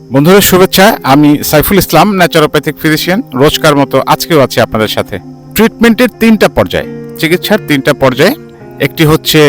বন্ধুদের শুভেচ্ছা, আমি সাইফুল ইসলাম ন্যাচারোপ্যাথিক ফিজিশিয়ান রোজকার মতো আজকেও আছি আপনাদের সাথে। ট্রিটমেন্টের তিনটা পর্যায়, চিকিৎসার তিনটা পর্যায়ে, একটি হচ্ছে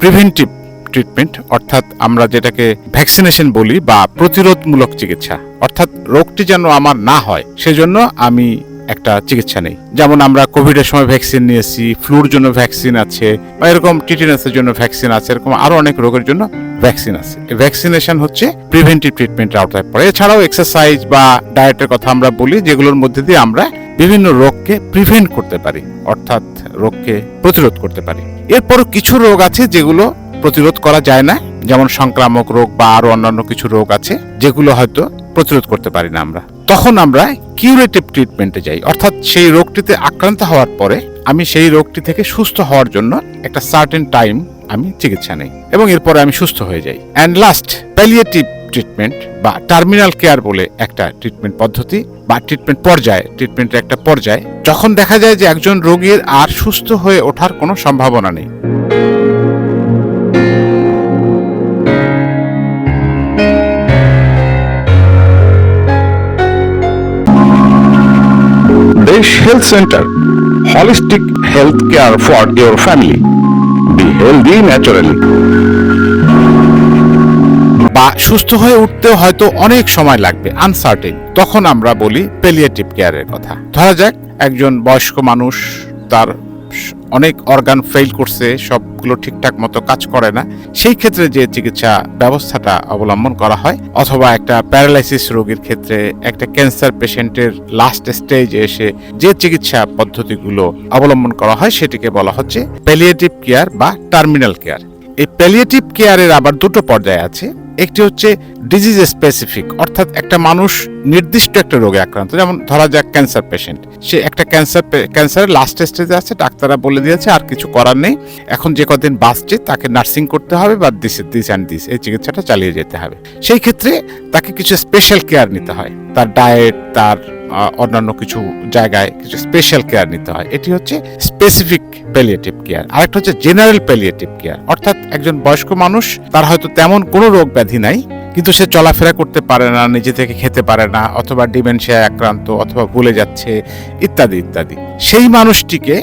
প্রিভেন্টিভ ট্রিটমেন্ট অর্থাৎ আমরা যেটাকে ভ্যাকসিনেশন বলি বা প্রতিরোধমূলক চিকিৎসা। অর্থাৎ রোগটি যেন আমার না হয়, সেজন্য আমি একটা চিকিৎসা নেই। যেমন আমরা কোভিডের সময় ভ্যাকসিন নিয়েছি ফ্লুর জন্য ভ্যাকসিন আছে, বা এরকম টিটেনাসের জন্য ভ্যাকসিন আছে, এরকম আরও অনেক রোগের জন্য ভ্যাকসিন আছে। ভ্যাকসিনেশন হচ্ছে প্রিভেন্টিভ ট্রিটমেন্টের আওতায় পড়ে এছাড়াও এক্সারসাইজ বা ডায়েটের কথা আমরা বলি, যেগুলোর মধ্যে দিয়ে আমরা বিভিন্ন রোগকে প্রিভেন্ট করতে পারি, অর্থাৎ রোগকে প্রতিরোধ করতে পারি। এরপরও কিছু রোগ আছে যেগুলো প্রতিরোধ করা যায় না। যেমন সংক্রামক রোগ বা আরও অন্যান্য কিছু রোগ আছে, যেগুলো হয়তো প্রতিরোধ করতে পারি না আমরা। তখন আমরা কিউরেটিভ ট্রিটমেন্টে যাই। অর্থাৎ সেই রোগটিতে আক্রান্ত হওয়ার পরে আমি সেই রোগটি থেকে সুস্থ হওয়ার জন্য একটা সার্টেন টাইম আমি চিকিৎসা নেই এবং এরপরে আমি সুস্থ হয়ে যাই। অ্যান্ড লাস্ট প্যালিয়েটিভ ট্রিটমেন্ট বা টার্মিনাল কেয়ার বলে একটা ট্রিটমেন্ট পদ্ধতি বা ট্রিটমেন্ট পর্যায়ে ট্রিটমেন্টের একটা পর্যায়ে। যখন দেখা যায় যে একজন রোগীর আর সুস্থ হয়ে ওঠার কোনো সম্ভাবনা নেই। Desh Health Center, Holistic Health Care for your family. Be healthy naturally. বা সুস্থ হয়ে উঠতে হয়তো অনেক সময় লাগবে আনসার্টেন তখন আমরা বলি পেলিয়েটিভ কেয়ারের কথা ধরা যাক, একজন বয়স্ক মানুষ, তার অনেক অর্গান ফেল করছে সবগুলো ঠিকঠাক মতো কাজ করে না, সেই ক্ষেত্রে যে চিকিৎসা ব্যবস্থাটা অবলম্বন করা হয়, অথবা একটা প্যারালাইসিস রোগীর ক্ষেত্রে একটা ক্যান্সার পেশেন্টের লাস্ট স্টেজে এসে যে চিকিৎসা পদ্ধতিগুলো অবলম্বন করা হয়, সেটিকে বলা হচ্ছে প্যালিয়েটিভ কেয়ার বা টার্মিনাল কেয়ার এই প্যালিয়েটিভ কেয়ারের আবার দুটো পর্যায় আছে। একটি হচ্ছে ডিজিজ স্পেসিফিক অর্থাৎ একটা মানুষ নির্দিষ্ট একটা রোগে আক্রান্ত। যেমন ধরা যাক ক্যান্সার পেশেন্ট সে একটা ক্যান্সার ক্যান্সারের লাস্ট স্টেজে আছে, ডাক্তাররা বলে দিয়েছে, আর কিছু করার নেই। এখন যে কদিন বাঁচছে, তাকে নার্সিং করতে হবে বা দিস দিস অ্যান্ড দিস এই চিকিৎসাটা চালিয়ে যেতে হবে। সেই ক্ষেত্রে তাকে কিছু স্পেশাল কেয়ার নিতে হয়। তার ডায়েট তার অন্যান্য কিছু জায়গায় কিছু স্পেশাল কেয়ার নিতে হয়। এটি হচ্ছে স্পেসিফিক প্যালিয়েটিভ কেয়ার আরেকটা হচ্ছে জেনারেল প্যালিয়েটিভ কেয়ার অর্থাৎ একজন বয়স্ক মানুষ, তার হয়তো তেমন কোনো রোগ ব্যাধি নাই, কিন্তু সে চলাফেরা করতে পারে না, নিজে থেকে খেতে পারে না, অথবা ডিমেনশিয়ায় আক্রান্ত, অথবা ভুলে যাচ্ছে, ইত্যাদি ইত্যাদি। সেই মানুষটিকে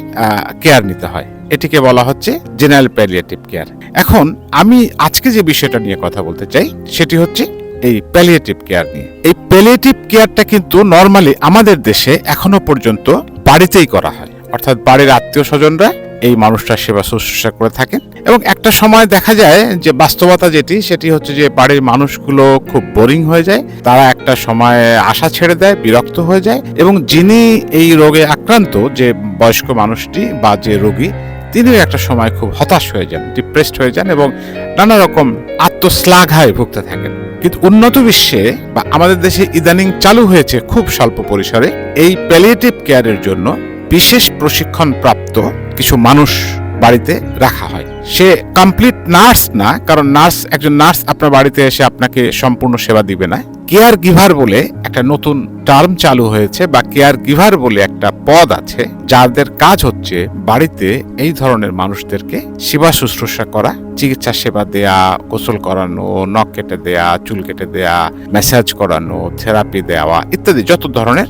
কেয়ার নিতে হয়। এটিকে বলা হচ্ছে জেনারেল প্যালিয়েটিভ কেয়ার এখন আমি আজকে যে বিষয়টা নিয়ে কথা বলতে চাই, সেটি হচ্ছে এই প্যালিয়েটিভ কেয়ার নিয়ে। এই প্যালিয়েটিভ কেয়ারটা কিন্তু নর্মালি আমাদের দেশে এখনও পর্যন্ত বাড়িতেই করা হয়। অর্থাৎ বাড়ির আত্মীয় স্বজনরা এই মানুষটার সেবা শুশ্রূষা করে থাকেন এবং একটা সময় দেখা যায় যে বাস্তবতা যেটি, সেটি হচ্ছে যে বাড়ির মানুষগুলো খুব বোরিং হয়ে যায়। তারা একটা সময় আশা ছেড়ে দেয়, বিরক্ত হয়ে যায় এবং যিনি এই রোগে আক্রান্ত যে বয়স্ক মানুষটি বা যে রোগী, তিনিও একটা সময় খুব হতাশ হয়ে যান ডিপ্রেসড হয়ে যান এবং নানা রকম আত্মশ্লাঘায় ভুগতে থাকেন। কিন্তু উন্নত বিশ্বে বা আমাদের দেশে ইদানিং চালু হয়েছে খুব স্বল্প পরিসরে এই প্যালিয়েটিভ কেয়ারের জন্য বিশেষ প্রশিক্ষণ প্রাপ্ত কিছু মানুষ বাড়িতে রাখা হয়। সে কমপ্লিট নার্স না, কারণ নার্স একজন নার্স আপনার বাড়িতে এসে আপনাকে সম্পূর্ণ সেবা দিবে না। কেয়ার গিভার বলে একটা নতুন টার্ম চালু হয়েছে বা কেয়ার গিভার বলে একটা পদ আছে, যাদের কাজ হচ্ছে বাড়িতে এই ধরনের মানুষদেরকে সেবা শুশ্রূষা করা, চিকিৎসা সেবা দেয়া, গোসল করানো, নখ কেটে দেয়া, চুল কেটে দেয়া ম্যাসাজ করানো থেরাপি দেওয়া ইত্যাদি যত ধরনের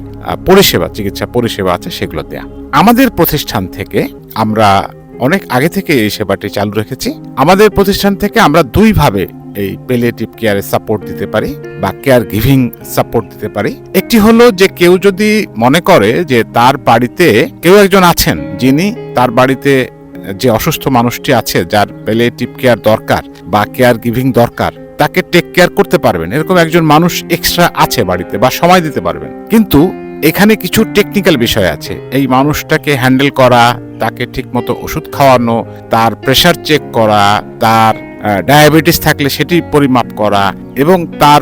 পরিষেবা, চিকিৎসা পরিষেবা আছে সেগুলো দেয়া। আমাদের প্রতিষ্ঠান থেকে আমরা অনেক আগে থেকে এই সেবাটি চালু রেখেছি। আমাদের প্রতিষ্ঠান থেকে আমরা দুইভাবে এই পেলিয়েটিভ কেয়ারে সাপোর্ট দিতে পারি বা কেয়ার গিভিং সাপোর্ট দিতে পারি। একটি হলো যে কেউ যদি মনে করে যে তার বাড়িতে কেউ একজন আছেন যিনি তার বাড়িতে যে অসুস্থ মানুষটি আছে যার পেলিয়েটিভ কেয়ার দরকার বা কেয়ার গিভিং দরকার, তাকে টেক কেয়ার করতে পারবেন। এরকম একজন মানুষ এক্সট্রা আছে বাড়িতে বা সময় দিতে পারবেন। কিন্তু এখানে কিছু টেকনিক্যাল বিষয় আছে। এই মানুষটাকে হ্যান্ডেল করা, তাকে ঠিকমতো ওষুধ খাওয়ানো, তার প্রেশার চেক করা, তার ডায়াবেটিস থাকলে সেটি পরিমাপ করা এবং তার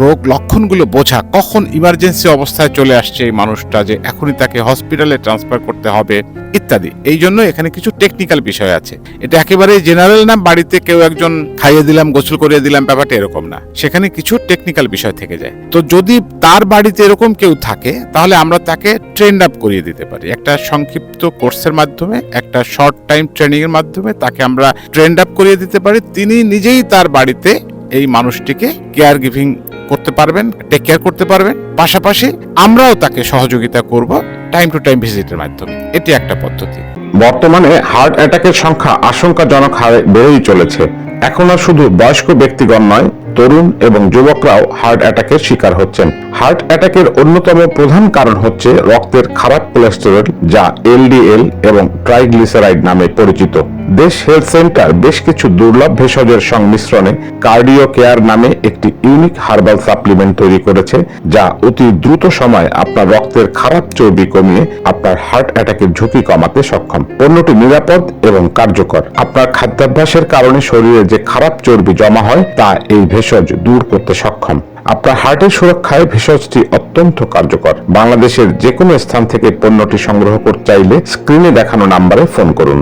রোগ লক্ষণগুলো বোঝা কখন ইমার্জেন্সি অবস্থায় চলে আসছে এই মানুষটা যে এখনই তাকে হসপিটালে ট্রান্সফার করতে হবে, ইত্যাদি। এই জন্য এখানে কিছু টেকনিক্যাল বিষয় আছে। এটা একেবারে জেনারেল না, বাড়িতে কেউ একজন খাইয়ে দিলাম, গোসল করিয়ে দিলাম, ব্যাপারটা এরকম না। সেখানে কিছু টেকনিক্যাল বিষয় থেকে যায়। তো যদি তার বাড়িতে এরকম কেউ থাকে, তাহলে আমরা তাকে ট্রেন আপ করিয়ে দিতে পারি। একটা সংক্ষিপ্ত কোর্সের মাধ্যমে, একটা শর্ট টাইম ট্রেনিং এর মাধ্যমে তাকে আমরা ট্রেন আপ করিয়ে দিতে পারি। তিনি নিজেই তার বাড়িতে এই মানুষটিকে কেয়ার গিভিং করতে পারবেন টেক কেয়ার করতে পারবেন। পাশাপাশি আমরাও তাকে সহযোগিতা করব টাইম টু টাইম ভিজিটের মাধ্যমে। এটি একটা পদ্ধতি। বর্তমানে হার্ট অ্যাটাকের সংখ্যা আশঙ্কাজনক হারে বেড়েই চলেছে। এখন আর শুধু বয়স্ক ব্যক্তিগণ নয় তরুণ এবং যুবকরাও হার্ট অ্যাটাকের শিকার হচ্ছেন। হার্ট অ্যাটাকের অন্যতম প্রধান কারণ হচ্ছে রক্তের খারাপ কোলেস্টেরল যা এলডিএল এবং ট্রাইগ্লিসারাইড নামে পরিচিত। দেশ হেলথ সেন্টার বেশ কিছু দুর্লভ ভেষজের সংমিশ্রণে কার্ডিও কেয়ার নামে একটি ইউনিক হার্বাল সাপ্লিমেন্ট তৈরি করেছে, যা অতি দ্রুত সময় আপনার রক্তের খারাপ চর্বি কমিয়ে আপনার হার্ট অ্যাটাকের ঝুঁকি কমাতে সক্ষম। পণ্যটি নিরাপদ এবং কার্যকর। আপনার খাদ্যাভ্যাসের কারণে শরীরে যে খারাপ চর্বি জমা হয়, তা এই ভেষজ দূর করতে সক্ষম। আপনার হার্টের সুরক্ষায় ভেষজটি অত্যন্ত কার্যকর। বাংলাদেশের যে কোনো স্থান থেকে পণ্যটি সংগ্রহ করতে চাইলে স্ক্রিনে দেখানো নাম্বারে ফোন করুন।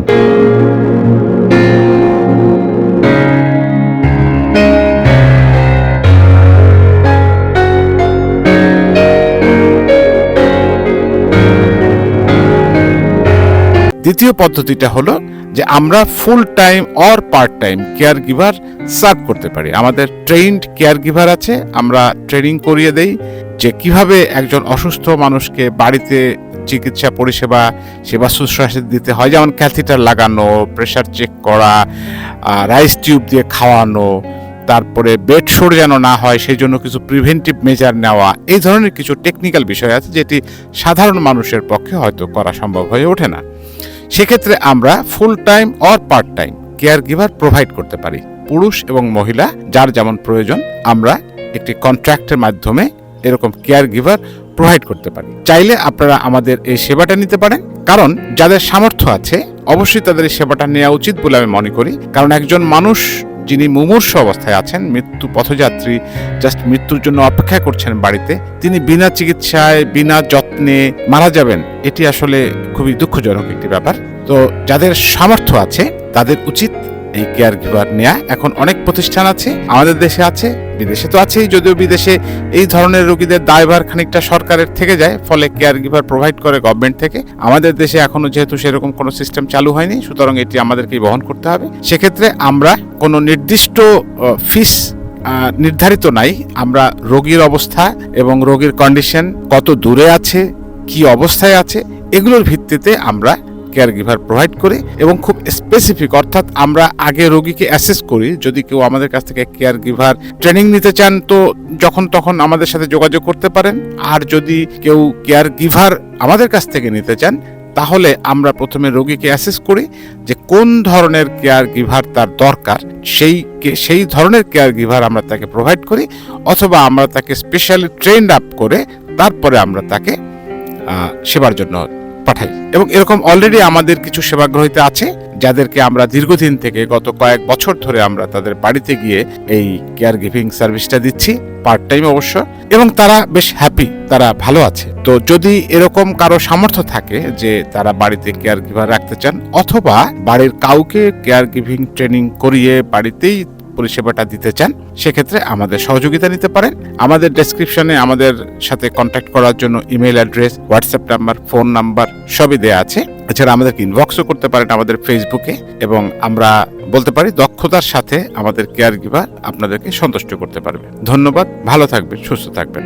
দ্বিতীয় পদ্ধতিটা হলো যে আমরা full time or part time caregiver serve করতে পারি। আমাদের ট্রেইনড কেয়ার গিভার আছে, আমরা ট্রেনিং করিয়ে দেই। যে কীভাবে একজন অসুস্থ মানুষকে বাড়িতে চিকিৎসা, পরিষেবা, সেবা শুশ্রূষা দিতে হয়, যেমন ক্যাথিটার লাগানো প্রেশার চেক করা রাইস টিউব দিয়ে খাওয়ানো, তারপরে বেড শোর যেন না হয়, সেই জন্য কিছু প্রিভেন্টিভ মেজার নেওয়া, এই ধরনের কিছু টেকনিক্যাল বিষয় আছে, যেটি সাধারণ মানুষের পক্ষে হয়তো করা সম্ভব হয়ে ওঠে না। সেক্ষেত্রে আমরা full time or part time caregiver provide করতে পারি। পুরুষ এবং মহিলা, যার যেমন প্রয়োজন, আমরা একটি কন্ট্রাক্টের মাধ্যমে এরকম কেয়ার গিভার প্রোভাইড করতে পারি। চাইলে আপনারা আমাদের এই সেবাটা নিতে পারেন, কারণ যাদের সামর্থ্য আছে, অবশ্যই তাদের এই সেবাটা নেওয়া উচিত বলে আমি মনে করি। কারণ একজন মানুষ যিনি মুমূর্ষ অবস্থায় আছেন, মৃত্যু পথযাত্রী জাস্ট মৃত্যুর জন্য অপেক্ষা করছেন বাড়িতে, তিনি বিনা চিকিৎসায়, বিনা যত্নে মারা যাবেন, এটি আসলে খুবই দুঃখজনক একটি ব্যাপার। তো যাদের সামর্থ্য আছে, তাদের উচিত এই কেয়ার গিভার নেওয়া এখন অনেক প্রতিষ্ঠান আছে, আমাদের দেশে আছে, বিদেশে তো আছেই, যদিও বিদেশে এই ধরনের রোগীদের দায়ভার খানিকটা সরকারের থেকে যায়, ফলে কেয়ার গিভার প্রোভাইড করে গভর্নমেন্ট থেকে। আমাদের দেশে এখনও যেহেতু সেরকম কোনো সিস্টেম চালু হয়নি, সুতরাং এটি আমাদেরকেই বহন করতে হবে। সেক্ষেত্রে আমরা কোনো নির্দিষ্ট ফিস নির্ধারিত নাই, আমরা রোগীর অবস্থা এবং রোগীর কন্ডিশন কত দূরে আছে, কি অবস্থায় আছে, এগুলোর ভিত্তিতে আমরা কেয়ার গিভার প্রোভাইড করি এবং খুব স্পেসিফিক অর্থাৎ আমরা আগে রোগীকে অ্যাসেস করি। যদি কেউ আমাদের কাছ থেকে কেয়ার গিভার ট্রেনিং নিতে চান, তো যখন তখন আমাদের সাথে যোগাযোগ করতে পারেন। আর যদি কেউ কেয়ার গিভার আমাদের কাছ থেকে নিতে চান, তাহলে আমরা প্রথমে রোগীকে অ্যাসেস করি যে কোন ধরনের কেয়ার গিভার তার দরকার। সেই সেই ধরনের কেয়ার গিভার আমরা তাকে প্রোভাইড করি, অথবা আমরা তাকে স্পেশালি ট্রেন্ড আপ করে তারপরে আমরা তাকে সেবার জন্য পাঠাই। এবং এরকম অলরেডি আমাদের কিছু সেবাগ্রহীতা আছে, যাদেরকে আমরা দীর্ঘদিন থেকে গত কয়েক বছর ধরে আমরা তাদের বাড়িতে গিয়ে এই কেয়ার গিভিং সার্ভিসটা দিচ্ছি পার্ট টাইম অবশ্য, এবং তারা বেশ হ্যাপি তারা ভালো আছে। তো যদি এরকম কারও সামর্থ্য থাকে যে তারা বাড়িতে কেয়ার গিভার রাখতে চান, অথবা বাড়ির কাউকে কেয়ার গিভিং ট্রেনিং করিয়ে বাড়িতেই পরিষেবাটা দিতে চান, সেক্ষেত্রে আমাদের সহযোগিতা নিতে পারেন। আমাদের ডেসক্রিপশনে আমাদের সাথে কন্ট্যাক্ট করার জন্য email address WhatsApp number phone number সবই দেওয়া আছে। এছাড়া আমাদেরকে ইনবক্সও করতে পারেন আমাদের ফেসবুকে এবং আমরা বলতে পারি দক্ষতার সাথে আমাদের কেয়ার গিভার আপনাদেরকে সন্তুষ্ট করতে পারবে। ধন্যবাদ, ভালো থাকবেন, সুস্থ থাকবেন।